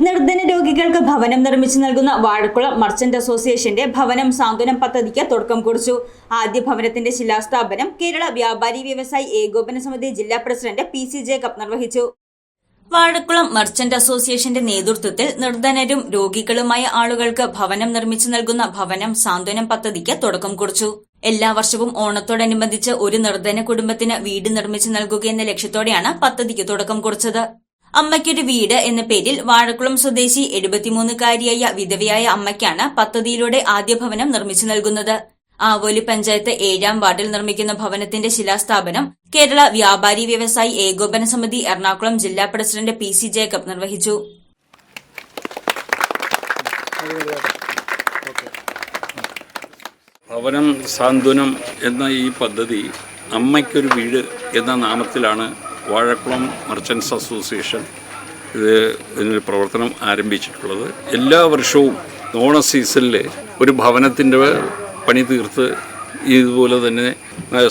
നിർധന രോഗികൾക്ക് ഭവനം നിർമ്മിച്ചു നൽകുന്ന വാഴക്കുളം മർച്ചന്റ് അസോസിയേഷന്റെ ഭവനം സാന്ത്വനം പദ്ധതിക്ക് തുടക്കം കുറിച്ചു. ആദ്യ ഭവനത്തിന്റെ ശിലാസ്ഥാപനം കേരള വ്യാപാരി വ്യവസായി ഏകോപന സമിതി ജില്ലാ പ്രസിഡന്റ് പി സി ജേക്കബ് നിർവഹിച്ചു. വാഴക്കുളം മർച്ചന്റ് അസോസിയേഷന്റെ നേതൃത്വത്തിൽ നിർധനരും രോഗികളുമായ ആളുകൾക്ക് ഭവനം നിർമ്മിച്ചു നൽകുന്ന ഭവനം സാന്ത്വനം പദ്ധതിക്ക് തുടക്കം കുറിച്ചു. എല്ലാ വർഷവും ഓണത്തോടനുബന്ധിച്ച് ഒരു നിർധന കുടുംബത്തിന് വീട് നിർമ്മിച്ചു നൽകുക എന്ന ലക്ഷ്യത്തോടെയാണ് പദ്ധതിക്ക് തുടക്കം കുറിച്ചത്. അമ്മയ്ക്കൊരു വീട് എന്ന പേരിൽ വാഴക്കുളം സ്വദേശി എഴുപത്തിമൂന്നുകാരിയായ വിധവയായ അമ്മയ്ക്കാണ് പദ്ധതിയിലൂടെ ആദ്യ ഭവനം നിർമ്മിച്ചു നൽകുന്നത്. ആവോലി പഞ്ചായത്ത് ഏഴാം വാർഡിൽ നിർമ്മിക്കുന്ന ഭവനത്തിന്റെ ശിലാസ്ഥാപനം കേരള വ്യാപാരി വ്യവസായി ഏകോപന സമിതി എറണാകുളം ജില്ലാ പ്രസിഡന്റ് പി സി ജേക്കബ് നിർവഹിച്ചു. ഭവനം സാന്ത്വനം എന്ന ഈ പദ്ധതി അമ്മയ്ക്കൊരു വീട് എന്ന നാമത്തിലാണ് വാഴക്കുളം മർച്ചൻസ് അസോസിയേഷൻ ഇത് ഇതിനൊരു പ്രവർത്തനം ആരംഭിച്ചിട്ടുള്ളത്. എല്ലാ വർഷവും ഓണ സീസണിൽ ഒരു ഭവനത്തിന്റെ പണി തീർത്ത് ഇതുപോലെ തന്നെ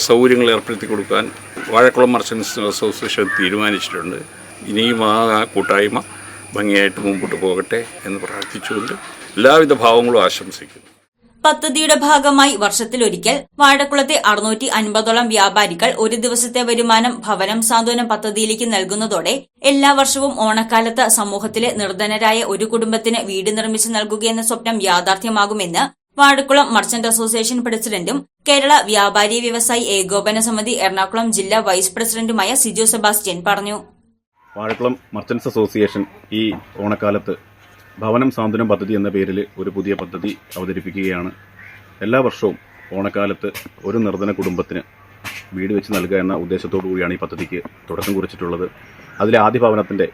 സൗകര്യങ്ങൾ ഏർപ്പെടുത്തി കൊടുക്കാൻ വാഴക്കുളം മർച്ചൻസ് അസോസിയേഷൻ തീരുമാനിച്ചിട്ടുണ്ട്. ഇനിയും ആ കൂട്ടായ്മ ഭംഗിയായിട്ട് മുമ്പോട്ട് പോകട്ടെ എന്ന് പ്രാർത്ഥിച്ചുകൊണ്ട് എല്ലാവിധ ഭാവങ്ങളും ആശംസിക്കുന്നു. പദ്ധതിയുടെ ഭാഗമായി വർഷത്തിലൊരിക്കൽ വാഴക്കുളത്തെ അറുന്നൂറ്റി അൻപതോളം വ്യാപാരികൾ ഒരു ദിവസത്തെ വരുമാനം ഭവനം സാന്ത്വനം പദ്ധതിയിലേക്ക് നൽകുന്നതോടെ എല്ലാ വർഷവും ഓണക്കാലത്ത് സമൂഹത്തിലെ നിർധനരായ ഒരു കുടുംബത്തിന് വീട് നിർമ്മിച്ചു നൽകുകയെന്ന സ്വപ്നം യാഥാർത്ഥ്യമാകുമെന്ന് വാഴക്കുളം മർച്ചന്റ് അസോസിയേഷൻ പ്രസിഡന്റും കേരള വ്യാപാരി വ്യവസായി ഏകോപന സമിതി എറണാകുളം ജില്ലാ വൈസ് പ്രസിഡന്റുമായ സിജു സെബാസ്റ്റ്യൻ പറഞ്ഞു. വാഴക്കുളം മർച്ചൻസ് അസോസിയേഷൻ ഈ ഓണക്കാലത്ത് ഭവനം സാന്ത്വനം പദ്ധതി എന്ന പേരിൽ ഒരു പുതിയ പദ്ധതി അവതരിപ്പിക്കുകയാണ്. എല്ലാ വർഷവും ഓണക്കാലത്ത് ഒരു നിർധന കുടുംബത്തിന് വീട് വെച്ച് നൽകുക എന്ന ഉദ്ദേശത്തോടു കൂടിയാണ് ഈ പദ്ധതിക്ക് തുടക്കം കുറിച്ചിട്ടുള്ളത്. അതിലെ ആദ്യ ഭവനത്തിന്റെ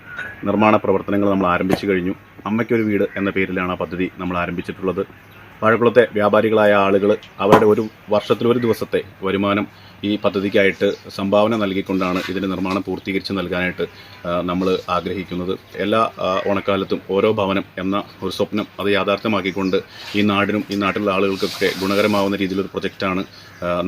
നിർമ്മാണ പ്രവർത്തനങ്ങൾ നമ്മൾ ആരംഭിച്ചു കഴിഞ്ഞു. അമ്മയ്ക്കൊരു വീട് എന്ന പേരിലാണ് ആ പദ്ധതി നമ്മൾ ആരംഭിച്ചിട്ടുള്ളത്. വാഴക്കുളത്തെ വ്യാപാരികളായ ആളുകൾ അവരുടെ ഒരു വർഷത്തിൽ ഒരു ദിവസത്തെ വരുമാനം ഈ പദ്ധതിക്കായിട്ട് സംഭാവന നൽകിക്കൊണ്ടാണ് ഇതിന്റെ നിർമ്മാണം പൂർത്തീകരിച്ച് നൽകാനായിട്ട് നമ്മൾ ആഗ്രഹിക്കുന്നത്. എല്ലാ ഓണക്കാലത്തും ഓരോ ഭവനം എന്ന ഒരു സ്വപ്നം അത് യാഥാർത്ഥ്യമാക്കിക്കൊണ്ട് ഈ നാടിനും ഈ നാട്ടിലുള്ള ആളുകൾക്കൊക്കെ ഗുണകരമാവുന്ന രീതിയിലൊരു പ്രൊജക്റ്റാണ്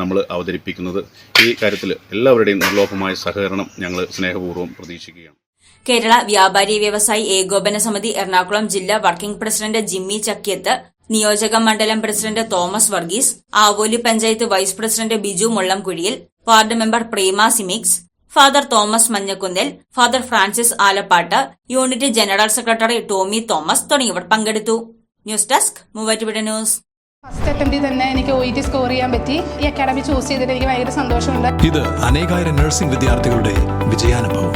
നമ്മൾ അവതരിപ്പിക്കുന്നത്. ഈ കാര്യത്തിൽ എല്ലാവരുടെയും നിർലോഭമായ സഹകരണം ഞങ്ങൾ സ്നേഹപൂർവം പ്രതീക്ഷിക്കുകയാണ്. കേരള വ്യാപാരി വ്യവസായി ഏകോപന സമിതി എറണാകുളം ജില്ലാ വർക്കിംഗ് പ്രസിഡന്റ് ജിമ്മി ചക്കിയത്ത് നിയോജക മണ്ഡലം president Thomas Varghese Avoli panchayat vice president Biju മുള്ളംകുഴിയിൽ ward member Prema സിമിക്സ് father Thomas Manjakunnil father Francis Alappatt unit general secretary Tomy Thomas തുടങ്ങിയവർ പങ്കെടുത്തു. News desk Muvattupuzha news. First അറ്റംപ്റ്റിൽ തന്നെ എനിക്ക് ഒ ടി സ്കോർ ചെയ്യാൻ പറ്റി. ഈ അക്കാഡമി ചൂസ് ചെയ്തിട്ട് എനിക്ക് ഭയങ്കര സന്തോഷമുണ്ട്. ഇത് അനേകായിരം നഴ്സിംഗ് വിദ്യാർത്ഥികളുടെ വിജയാനുഭവം.